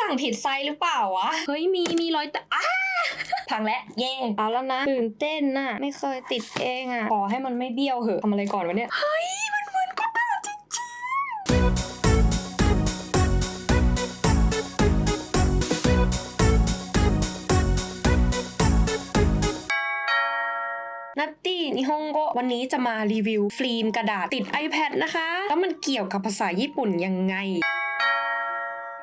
สั่งผิดไซส์หรือเปล่าวะ เฮ้ยมีมีรอยแตะอ้าพังแล้วเย่เอาแล้วนะตื่นเต้นน่ะ ไม่เคยติดเองอะ ขอให้มันไม่เบี้ยวเหอะทำอะไรก่อนวะเนี่ย เฮ้ย มันเหมือนกระดาษจริงๆนัตตี้นิฮงโกวันนี้จะมารีวิวฟิล์มกระดาษติด iPad นะคะ แล้วมันเกี่ยวกับภาษาญี่ปุ่นยังไง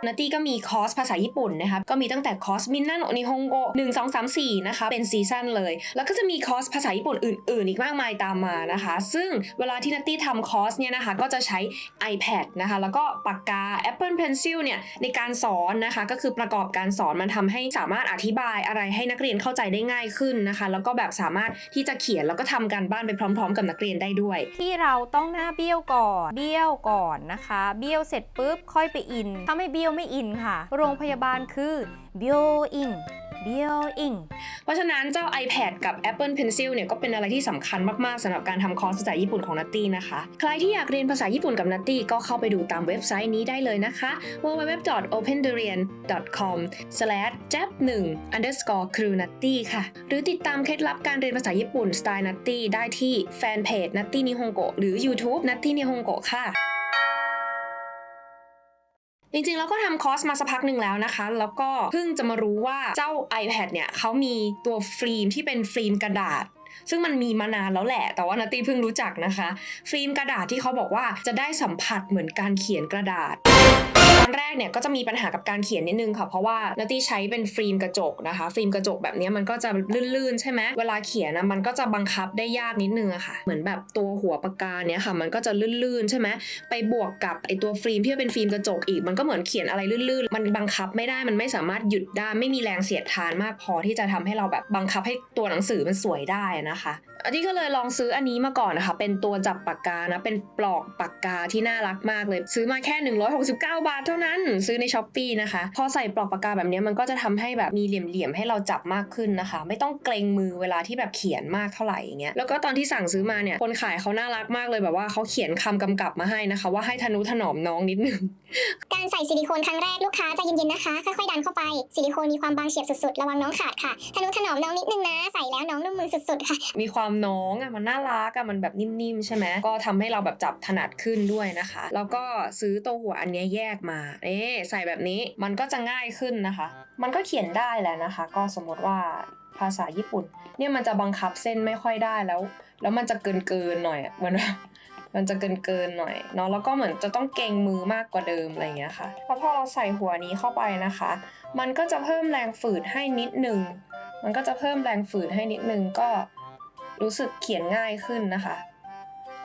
นัตตี้ก็มีคอร์สภาษาญี่ปุ่นนะคะก็มีตั้งแต่คอร์สมินนาโนนิฮงโกหนึ่งสองสามสี่นะคะเป็นซีซั่นเลย แล้วก็จะมีคอร์สภาษาญี่ปุ่นอื่น ๆ อีกมากมายตามมานะคะ ซึ่งเวลาที่นัตตี้ทำคอร์สเนี่ยนะคะก็จะใช้ iPad นะคะแล้วก็ปากกา Apple Pencil เนี่ยในการสอนนะคะก็คือประกอบการสอนมันทำให้สามารถอธิบายอะไรให้นักเรียนเข้าใจได้ง่ายขึ้นนะคะ แล้วก็แบบสามารถที่จะเขียนแล้วก็ทำการบ้านไปพร้อม ๆ กับนักเรียนได้ด้วย ที่เราต้องหน้าเบี้ยวก่อนเบี้ยวก่อนนะคะ เบี้ยวเสร็จปุ๊บค่อยไปอินถ้าไม่เบี้ยวไม่อินค่ะ โรงพยาบาลคือเบี้ยวอิงเบี้ยวอิงเพราะฉะนั้นเจ้า iPad กับ Apple Pencil เนี่ยก็เป็นอะไรที่สำคัญมาก ๆสำหรับการทำคอร์สภาษาญี่ปุ่นของนัตตี้นะคะ ใครที่อยากเรียนภาษาญี่ปุ่นกับนัตตี้ก็เข้าไปดูตามเว็บไซต์นี้ได้เลยนะคะ www.opendurian.com/jap1 underscore crew natty ค่ะ หรือติดตามเคล็ดลับการเรียนภาษาญี่ปุ่นสไตล์นัตตี้ได้ที่แฟนเพจนัตตี้นิฮงโกหรือ YouTube นัตตี้นิฮงโกค่ะ จริงๆแล้วก็ทำคอร์สมาสักพักหนึ่งแล้วนะคะ แล้วก็เพิ่งจะมารู้ว่าเจ้า iPad เนี่ยเขามีตัวฟิล์มที่เป็นฟิล์มกระดาษ ซึ่งมันมีมานานแล้วแหละ แต่ว่านาตี้เพิ่งรู้จักนะคะ ฟิล์มกระดาษที่เขาบอกว่าจะได้สัมผัสเหมือนการเขียนกระดาษ อนแรกเนี่ยก็จะมีปัญหากับการเขียนนิดนึงค่ะ เพราะว่านาตี้ใช้เป็นฟิล์มกระจกนะคะ ฟิล์มกระจกแบบนี้มันก็จะลื่นๆ ใช่ไหมเวลาเขียนนะมันก็จะบังคับได้ยากนิดนึงอะค่ะ เหมือนแบบตัวหัวปากกาเนี่ยค่ะ มันก็จะลื่นๆ ใช่ไหมไปบวกกับไอตัวฟิล์มที่เป็นฟิล์มกระจกอีก มันก็เหมือนเขียนอะไรลื่นๆ มันบังคับไม่ได้ มันไม่สามารถหยุดได้ ไม่มีแรงเสียดทานมากพอที่จะทำให้เราแบบบังคับให้ตัวหนังสือมันสวยได้นะคะอันนี้ก็เลยลองซื้ออันนี้มาก่อนนะคะ เป็นตัวจับปากกานะ เป็นปลอกปากกาที่น่ารักมากเลย ซื้อมาแค่ 169 บาทเท่านั้น ซื้อในช้อปปีนะคะ พอใส่ปลอกปากกาแบบนี้มันก็จะทำให้แบบมีเหลี่ยมๆให้เราจับมากขึ้นนะคะ ไม่ต้องเกรงมือเวลาที่แบบเขียนมากเท่าไหร่อย่างเงี้ย แล้วก็ตอนที่สั่งซื้อมาเนี่ย คนขายเขาน่ารักมากเลยแบบว่าเขาเขียนคำกำกับมาให้นะคะ ว่าให้ทนุถนอมน้องนิดนึง การใส่ซิลิโคนครั้งแรกลูกค้าใจเย็นๆนะคะ ค่อยๆดันเข้าไป ซิลิโคนมีความบางเฉียบสุดๆ ระวังน้องขาดค่ะ ทนุถนอมน้องนิดนึงนะ ใส่แล้วน้องนุ่มมือสุดๆค่ะ มีความน้องอะมันน่ารักอะมันแบบนิ่มๆใช่ไหมก็ทำให้เราแบบจับถนัดขึ้นด้วยนะคะ แล้วก็ซื้อตัวหัวอันนี้แยกมาเอ๊ใส่แบบนี้มันก็จะง่ายขึ้นนะคะ มันก็เขียนได้แหละนะคะ ก็สมมติว่าภาษาญี่ปุ่น เนี่ยมันจะบังคับเส้นไม่ค่อยได้แล้ว แล้วมันจะเกินเกินๆหน่อยเหมือนแบบมันจะเกินเกินๆหน่อยเนาะแล้วก็เหมือนจะต้องเกรงมือมากกว่าเดิมอะไรอย่างเงี้ยค่ะพอพอเราใส่หัวนี้เข้าไปนะคะ มันก็จะเพิ่มแรงฝืดให้นิดนึง มันก็จะเพิ่มแรงฝืดให้นิดนึงก็ รู้สึกเขียนง่ายขึ้นนะคะ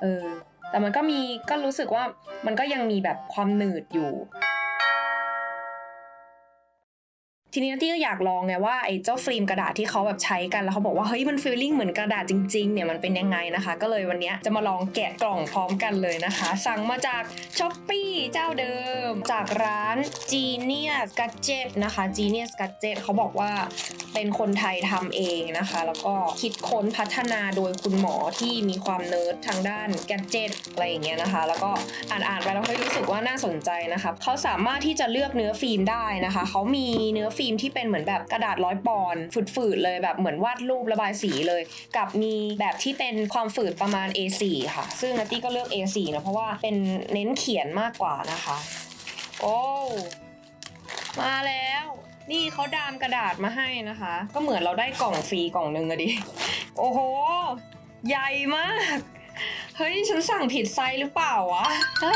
เออ แต่มันก็มีก็รู้สึกว่ามันก็ยังมีแบบความหนืดอยู่ ทีนี้นัตตี้ก็อยากลองไงว่าไอ้เจ้าฟิล์มกระดาษที่เขาแบบใช้กันแล้วเขาบอกว่าเฮ้ยมันฟีลลิ่งเหมือนกระดาษจริงๆเนี่ยมันเป็นยังไงนะคะ ก็เลยวันนี้จะมาลองแกะกล่องพร้อมกันเลยนะคะ สั่งมาจากช้อปปีเจ้าเดิม จากร้าน Genius Gadget นะคะ Genius Gadget เขาบอกว่าเป็นคนไทยทำเองนะคะ แล้วก็คิดค้นพัฒนาโดยคุณหมอที่มีความเนิร์ดทางด้านแกจ e t อะไรอย่างเงี้ยนะคะ แล้วก็อ่านๆไปแล้วเฮ้ยรู้สึกว่าน่าสนใจนะคะเขาสามารถที่จะเลือกเนื้อฟิล์มได้นะคะเขามีเนื้อฟิล์มที่เป็นเหมือนแบบกระดาษร้อยปอนฝืดๆเลยแบบเหมือนวาดรูประบายสีเลย กับมีแบบที่เป็นความฝืดประมาณ A4 ค่ะ ซึ่งนัตตี้ก็เลือก A4 นะเพราะว่าเป็นเน้นเขียนมากกว่านะคะ โอ้มาแล้วนี่เขาดามกระดาษมาให้นะคะ ก็เหมือนเราได้กล่องฟรีกล่องหนึ่งอะดิ โอ้โห ใหญ่มาก เฮ้ยฉันสั่งผิดไซส์หรือเปล่าวะอ่า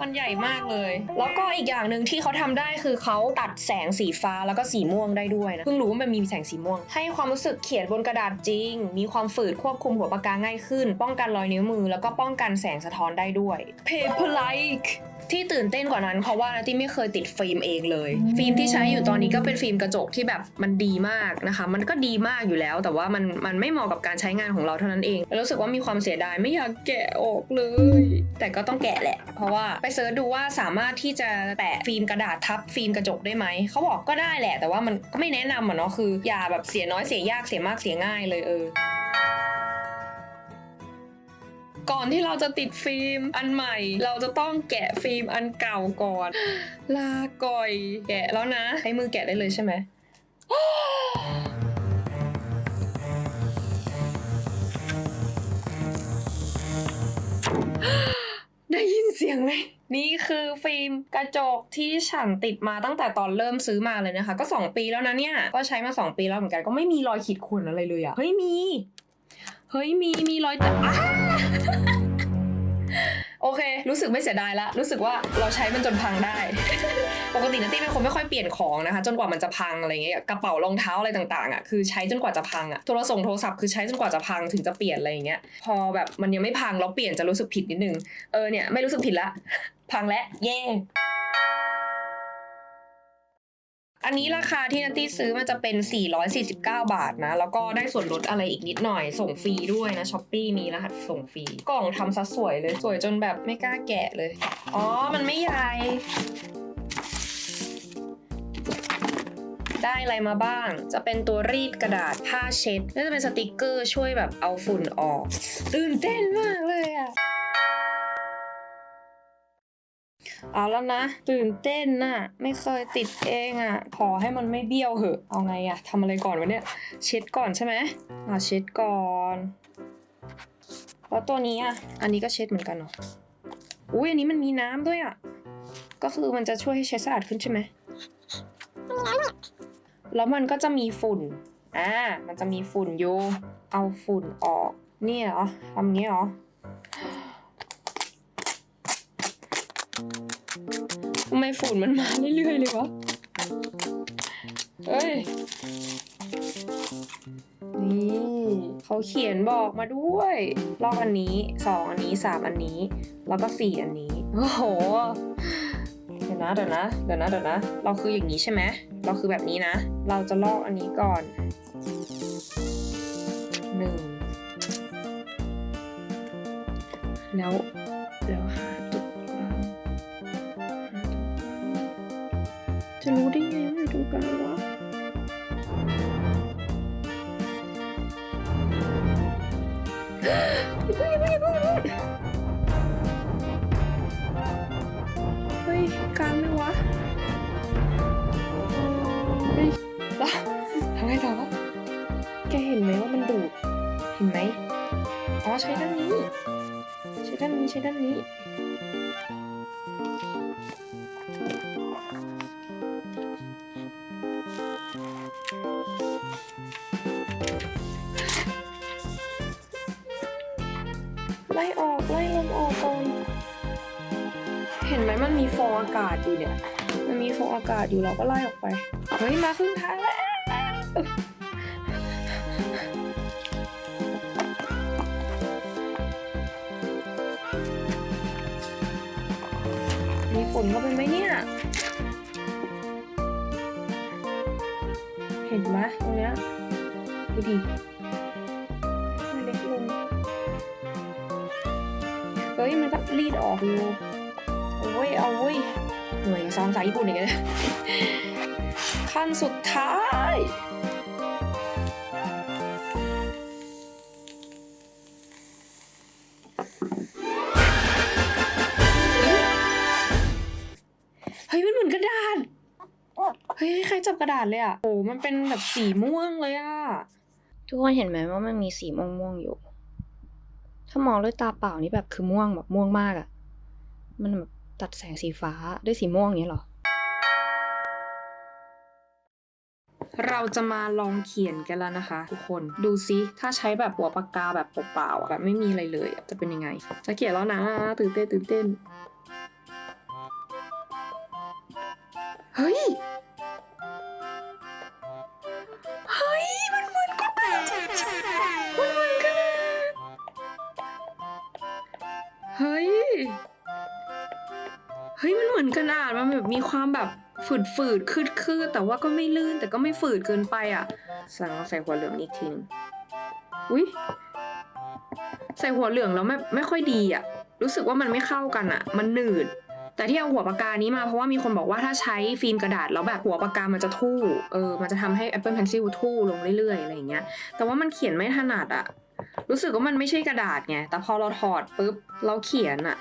มันใหญ่มากเลย แล้วก็อีกอย่างหนึ่งที่เขาทำได้คือเขาตัดแสงสีฟ้าแล้วก็สีม่วงได้ด้วยนะเพิ่งรู้ว่ามันมีแสงสีม่วง ให้ความรู้สึกเขียนบนกระดาษจริง มีความฝืดควบคุมหัวปากกาง่ายขึ้น ป้องกันรอยนิ้วมือ แล้วก็ป้องกันแสงสะท้อนได้ด้วย Paper like ที่ตื่นเต้นกว่านั้นเพราะว่านาตี้ไม่เคยติดฟิล์มเองเลย ฟิล์มที่ใช้อยู่ตอนนี้ก็เป็นฟิล์มกระจกที่แบบมันดีมากนะคะ มันก็ดีมากอยู่แล้ว แต่ว่ามันมันไม่เหมาะกับการใช้งานของเราเท่านั้นเองแล้วรู้สึกว่ามีความเสียดายไม่อยากแกะออกเลย แต่ก็ต้องแกะแหละ เพราะว่าไปเสิร์ชดูว่าสามารถที่จะแปะฟิล์มกระดาษทับฟิล์มกระจกได้ไหมเขาบอกก็ได้แหละ แต่ว่ามันก็ไม่แนะนำอะเนาะคืออย่าแบบเสียน้อยเสียยากเสียมากเสียง่ายเลยเออ ก่อนที่เราจะติดฟิล์มอันใหม่ เราจะต้องแกะฟิล์มอันเก่าก่อน ลาก่อยแกะแล้วนะ ใช้มือแกะได้เลยใช่ไหมได้ยินเสียงไหมนี่คือฟิล์มกระจกที่ฉันติดมาตั้งแต่ตอนเริ่มซื้อมาเลยนะคะ ก็ 2 ปีแล้วนะเนี่ย ก็ใช้มา 2 ปีแล้วเหมือนกันก็ไม่มีรอยขีดข่วนอะไรเลยอะเฮ้ยมี เฮ้ยมีมีรอยแต่อ้าโอเค รู้สึกไม่เสียดายละ รู้สึกว่าเราใช้มันจนพังได้ ปกตินัตตี้เป็นคนไม่ค่อยเปลี่ยนของนะคะ จนกว่ามันจะพังอะไรเงี้ย กระเป๋ารองเท้าอะไรต่างๆอะ คือใช้จนกว่าจะพังอะ โทรศัพท์โทรศัพท์คือใช้จนกว่าจะพังถึงจะเปลี่ยนอะไรเงี้ย พอแบบมันยังไม่พังแล้วเปลี่ยนจะรู้สึกผิดนิดนึง เออเนี่ยไม่รู้สึกผิดละ พังแล้วเย่ อันนี้ราคาที่นัตตี้ซื้อมันจะเป็น 449 บาทนะ แล้วก็ได้ส่วนลดอะไรอีกนิดหน่อย ส่งฟรีด้วยนะช้อปปีมีรหัสส่งฟรี กล่องทำซะสวยเลย สวยจนแบบไม่กล้าแกะเลย อ๋อ มันไม่ใหญ่ได้อะไรมาบ้าง จะเป็นตัวรีดกระดาษผ้าเช็ดน่าจะเป็นสติกเกอร์ช่วยแบบเอาฝุ่นออก ตื่นเต้นมากเลยอะ เอาแล้วนะ ตื่นเต้นน่ะ ไม่เคยติดเองอะขอให้มันไม่เบี้ยวเหอะ เอาไงอะทำอะไรก่อนวะเนี่ย เช็ดก่อนใช่ไหมอ่าเช็ดก่อนแล้วตัวนี้อะอันนี้ก็เช็ดเหมือนกันเหรออุ้ยอันนี้มันมีน้ำด้วยอะก็คือมันจะช่วยให้เช็ดสะอาดขึ้นใช่ไหมแล้วมันก็จะมีฝุ่น อ่า มันจะมีฝุ่นอยู่ เอาฝุ่นออกนี่เหรอทำนี้เหรอำไมฝุ่นมันมาเรื่อยๆเลยวะ เฮ้ย นี่เขาเขียนบอกมาด้วยลอกอันนี้สองอันนี้สามอันนี้ แล้วก็สี่อันนี้ โอ้โห เดี๋ยวนะเดี๋ยวนะเดี๋ยวนะเดี๋ยวนะ เราคืออย่างนี้ใช่ไหม เราคือแบบนี้นะ เราจะลอกอันนี้ก่อนหนึ่งแล้ว ไงว่าอยู่ตรงวะเพิ่งอย่าเพิ่งอย่าเพิ่งอย่าเฮ้ยกลางไหมวะเฮ้ยแล้วทำไงต่อวะแกเห็นไหมว่ามันดูด เห็นไหมอ๋อใช้ด้านนี้ ใช้ด้านนี้ใช้ด้านนี้ ไล่ออก ไล่ลมออกก่อนเห็นไหมมันมีฟองอากาศอยู่เนี่ย มันมีฟองอากาศอยู่เราก็ไล่ออกไปเฮ้ยมาครึ่งทางแล้วมีฝนเข้าไปไหมเนี่ย ห็นไหมตรงเนี้ยดูดิมันเล็กลงเฮ้ยมันก็รีดออกอยู่โอ้ยเอาเว้ยหน่วยซ้อมสายญี่ปุ่นอีกแล้วขั้นสุดท้าย จับกระดาษเลยอะโอ้มันเป็นแบบสีม่วงเลยอะทุกคนเห็นไหมว่ามันมีสีม่วงๆอยู่ ถ้ามองด้วยตาเปล่านี่แบบคือม่วงแบบม่วงมากอะมันแบบตัดแสงสีฟ้าด้วยสีม่วงอย่างนี้ยเหรอ เราจะมาลองเขียนกันแล้วนะคะ ทุกคน ดูซิถ้าใช้แบบหัวปากกาแบบเปล่าๆอะแบบไม่มีอะไรเลยอะจะเป็นยังไง จะเขียนแล้วนะตื่นเต้นตื่นเต้น ฮ้ยมันเหมือนกระดาษมันแบบมีความแบบฝืดฝืดคืดคืดแต่ว่าก็ไม่ลื่นแต่ก็ไม่ฝืดเกินไปอะ สั่งเอาใส่หัวเหลืองอีกทีนึงอุ้ยใส่หัวเหลืองแล้วไม่ไม่ค่อยดีอะ รู้สึกว่ามันไม่เข้ากันอะ มันหนืด แต่ที่เอาหัวปากกานี้มาเพราะว่ามีคนบอกว่าถ้าใช้ฟิล์มกระดาษแล้วแบบหัวปากกามันจะทู่เออมันจะทำให้ Apple Pencil ทู่ลงเรื่อยๆอะไรอย่างเงี้ย แต่ว่ามันเขียนไม่ถนัดอะ รู้สึกว่ามันไม่ใช่กระดาษไงแต่พอเราถอดปุ๊บเราเขียนอะ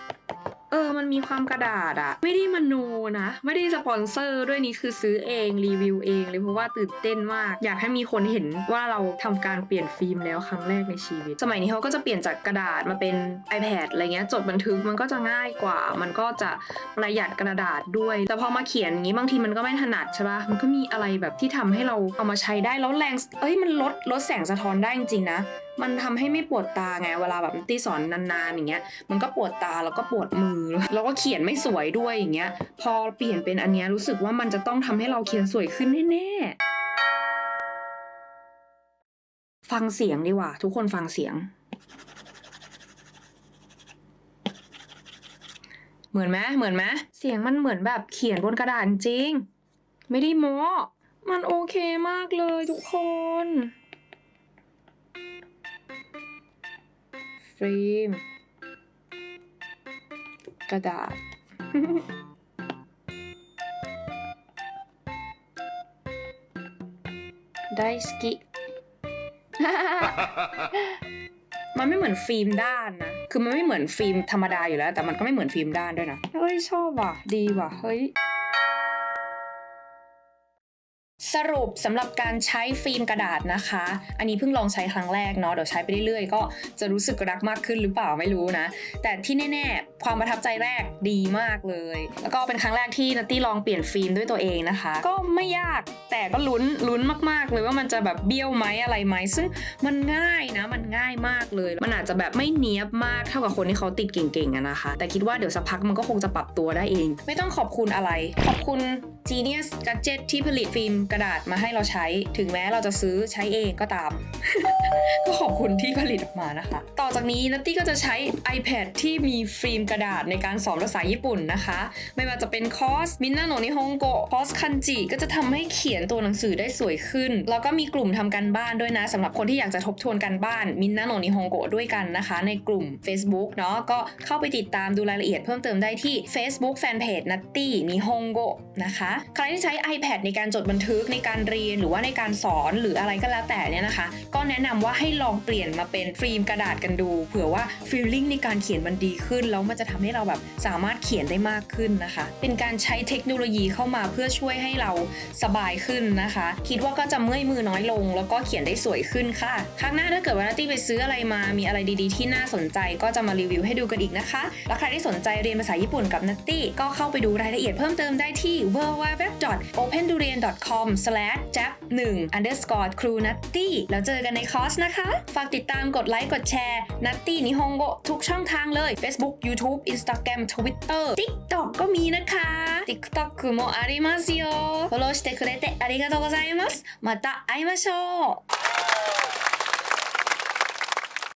เออ มันมีความกระดาษอะไม่ได้มโนนะ ไม่ได้สปอนเซอร์ด้วยนี่คือซื้อเองรีวิวเองเลยเพราะว่าตื่นเต้นมาก อยากให้มีคนเห็นว่าเราทำการเปลี่ยนฟิล์มแล้วครั้งแรกในชีวิต สมัยนี้เขาก็จะเปลี่ยนจากกระดาษมาเป็น iPad อะไรเงี้ยจดบันทึกมันก็จะง่ายกว่า มันก็จะประหยัดกระดาษด้วย แต่พอมาเขียนอย่างนี้บางทีมันก็ไม่ถนัดใช่ปะมันก็มีอะไรแบบที่ทำให้เราเอามาใช้ได้แล้วแรงเอ้ยมันลดลดแสงสะท้อนได้จริงๆนะมันทำให้ไม่ปวดตาไงเวลาแบบตีสอนนานๆอย่างเงี้ย มันก็ปวดตาแล้วก็ปวดมือ แล้วก็เขียนไม่สวยด้วยอย่างเงี้ย พอเปลี่ยนเป็นอันเนี้ยรู้สึกว่ามันจะต้องทำให้เราเขียนสวยขึ้นแน่ๆ ฟังเสียงดีกว่า ทุกคนฟังเสียง เหมือนไหมเหมือนไหมเสียงมันเหมือนแบบเขียนบนกระดาษจริง ไม่ได้โม้มันโอเคมากเลยทุกคน ฟิล์มกระดาษ ได้สกิ มันไม่เหมือนฟิล์มด้านนะ คือมันไม่เหมือนฟิล์มธรรมดาอยู่แล้ว แต่มันก็ไม่เหมือนฟิล์มด้านด้วยนะ เฮ้ยชอบว่ะ ดีว่ะ เฮ้ย สรุปสำหรับการใช้ฟิล์มกระดาษนะคะ อันนี้เพิ่งลองใช้ครั้งแรกเนาะ เดี๋ยวใช้ไปเรื่อยๆ ก็จะรู้สึกรักมากขึ้นหรือเปล่าไม่รู้นะ แต่ที่แน่ๆ ความประทับใจแรกดีมากเลย แล้วก็เป็นครั้งแรกที่นัตตี้ลองเปลี่ยนฟิล์มด้วยตัวเองนะคะ ก็ไม่ยาก แต่ก็ลุ้นลุ้นมากๆ เลยว่ามันจะแบบเบี้ยวไหมอะไรไหม ซึ่งมันง่ายนะ มันง่ายมากเลย มันอาจจะแบบไม่เนี้ยบมากเท่ากับคนที่เขาติดเก่งๆนะคะ แต่คิดว่าเดี๋ยวสักพักมันก็คงจะปรับตัวได้เอง ไม่ต้องขอบคุณอะไร ขอบคุณ Genius Gadget ที่ผลิตฟิล์มกระดาษมาให้เราใช้ ถึงแม้เราจะซื้อใช้เองก็ตาม ก็ขอบคุณที่ผลิตออกมานะคะ ต่อจากนี้นัตตี้ก็จะใช้ iPad ที่มีฟิล์มกระดาษในการสอนภาษาญี่ปุ่นนะคะ ไม่ว่าจะเป็นคอร์สมินนาโนนิฮงโกคอร์สคันจิก็จะทำให้เขียนตัวหนังสือได้สวยขึ้น แล้วก็มีกลุ่มทำการบ้านด้วยนะสำหรับคนที่อยากจะทบทวนการบ้านมินนาโนนิฮงโกด้วยกันนะคะ ในกลุ่ม Facebook เนาะก็เข้าไปติดตามดูรายละเอียดเพิ่มเติมได้ที่ Facebook Fanpage นัตตี้นิฮงโกนะคะ ใครที่ใช้ iPad ในการจดบันทึกในการเรียนหรือว่าในการสอนหรืออะไรก็แล้วแต่เนี่ยนะคะ ก็แนะนำว่าให้ลองเปลี่ยนมาเป็นฟิล์มกระดาษกันดู เผื่อว่าฟีลลิ่งในการเขียนมันดีขึ้นแล้วมันจะทำให้เราแบบสามารถเขียนได้มากขึ้นนะคะ เป็นการใช้เทคโนโลยีเข้ามาเพื่อช่วยให้เราสบายขึ้นนะคะ คิดว่าก็จะเมื่อยมือน้อยลง แล้วก็เขียนได้สวยขึ้นค่ะครั้งหน้าถ้าเกิดว่านัตตี้ไปซื้ออะไรมามีอะไรดีๆ ที่น่าสนใจก็จะมารีวิวให้ดูกันอีกนะคะ แล้วใครที่สนใจเรียนภาษาญี่ปุ่นกับนัตตี้ก็เข้าไปดูรายละเอียดเพิ่มเติมได้ที่ www.openduen.com www.opendurian.com/jap1 underscore ครูนัตตี้แล้วเจอกันในคอร์สนะคะ ฝากติดตามกดไลค์กดแชร์นัตตี้นิฮงโกทุกช่องทางเลย Facebook YouTube Instagram Twitter TikTok ก็มีนะคะ TikTok もありますよフォローしてくれてありがとうございますまた会いましょう